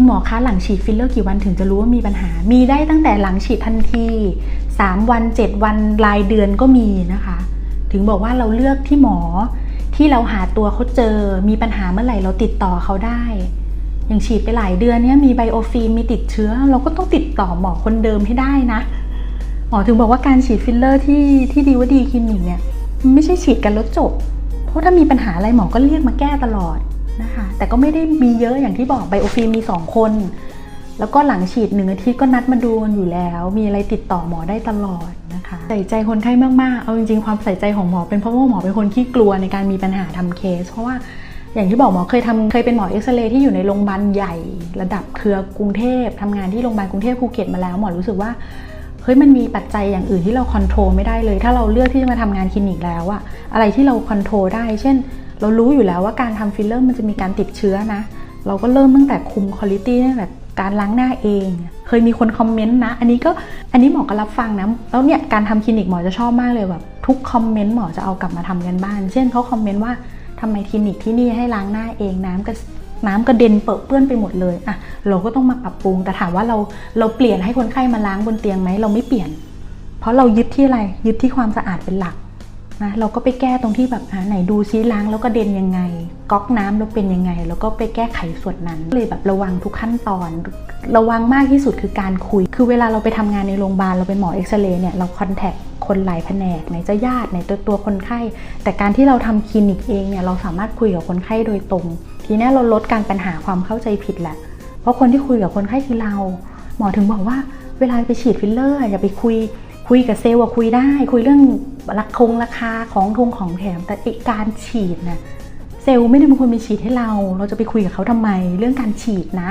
คุณหมอคะหลังฉีดฟิลเลอร์กี่วันถึงจะรู้ว่ามีปัญหา มีได้ตั้งแต่หลังฉีดทันที 3 วัน 7 วันรายเดือนก็มีนะคะ ถึงบอกว่าเราเลือกที่หมอที่เราหาตัวเขาเจอ มีปัญหาเมื่อไหร่เราติดต่อเขาได้ อย่างฉีดไปหลายเดือนเนี้ยมีไบโอฟิล์มมีติดเชื้อ เราก็ต้องติดต่อหมอคนเดิมให้ได้นะหมอถึงบอกว่าการฉีดฟิลเลอร์ที่ที่ดีว่าดีคลินิกเนี่ยไม่ใช่ฉีดกันแล้วจบ เพราะถ้ามีปัญหาอะไรหมอก็เรียกมาแก้ตลอด นะคะ แต่ก็ไม่ได้มีเยอะอย่างที่บอกไบโอฟิล์มมี 2 คน แล้วก็หลังฉีดหนึ่งอาทิตย์ก็นัดมาดูกันอยู่แล้ว มีอะไรติดต่อหมอได้ตลอดนะคะ ใส่ใจคนไข้มาก ๆ เอาจริง ๆ ความใส่ใจของหมอเป็นเพราะว่าหมอเป็นคนขี้กลัวในการมีปัญหาทำเคส เพราะว่าอย่างที่บอกหมอเคยทำเคยเป็นหมอเอ็กซเรย์ที่อยู่ในโรงพยาบาลใหญ่ ระดับเครือกรุงเทพทำงานที่โรงพยาบาลกรุงเทพภูเก็ตมาแล้วหมอรู้สึกว่าเฮ้ยมันมีปัจจัยอย่างอื่นที่เราคอนโทรลไม่ได้เลย ถ้าเราเลือกที่จะมาทำงานคลินิกแล้วอะอะไรที่เราคอนโทรลได้ เช่น เรารู้อยู่แล้วว่าการทำฟิลเลอร์มันจะมีการติดเชื้อนะ เราก็เริ่มตั้งแต่คุมคุณภาพตั้งแต่การล้างหน้าเอง เคยมีคนคอมเมนต์นะ อันนี้ก็ อันนี้หมอก็รับฟังนะ แล้วเนี่ยการทำคลินิกหมอจะชอบมากเลยแบบทุกคอมเมนต์หมอจะเอากลับมาทำกันบ้าน เช่นเขาคอมเมนต์ว่าทำไมคลินิกที่นี่ให้ล้างหน้าเองน้ำก็น้ำกระเด็นเปรอะเปื้อนไปหมดเลยอะเราก็ต้องมาปรับปรุง แต่ถามว่าเราเราเปลี่ยนให้คนไข้มาล้างบนเตียงไหมเราไม่เปลี่ยน เพราะเรายึดที่อะไร ยึดที่ความสะอาดเป็นหลัก นะเราก็ไปแก้ตรงที่แบบอ่าไหนดูซิล้างแล้วก็เด็นยังไง ก๊อกน้ำแล้วเป็นยังไง แล้วก็ไปแก้ไขส่วนนั้นเลยแบบระวังทุกขั้นตอน ระวังมากที่สุดคือการคุย คือเวลาเราไปทำงานในโรงพยาบาลเราเป็นหมอเอ็กซเรย์เนี่ยเราคอนแทคคนหลายแผนกไหนจะญาติไหนตัวตัวคนไข้ แต่การที่เราทำคลินิกเองเนี่ยเราสามารถคุยกับคนไข้โดยตรง ทีนี้เราลดการปัญหาความเข้าใจผิดแหละ เพราะคนที่คุยกับคนไข้คือเรา หมอถึงบอกว่าเวลาไปฉีดฟิลเลอร์อย่าไปคุย คุยกับเซลล์คุยได้ คุยเรื่องราคงราคาของทงของแถมแต่อ้การฉีดนะเซลล์ไม่ได้เป็นคนไปฉีดให้เรา เราจะไปคุยกับเขาทำไมเรื่องการฉีดนะ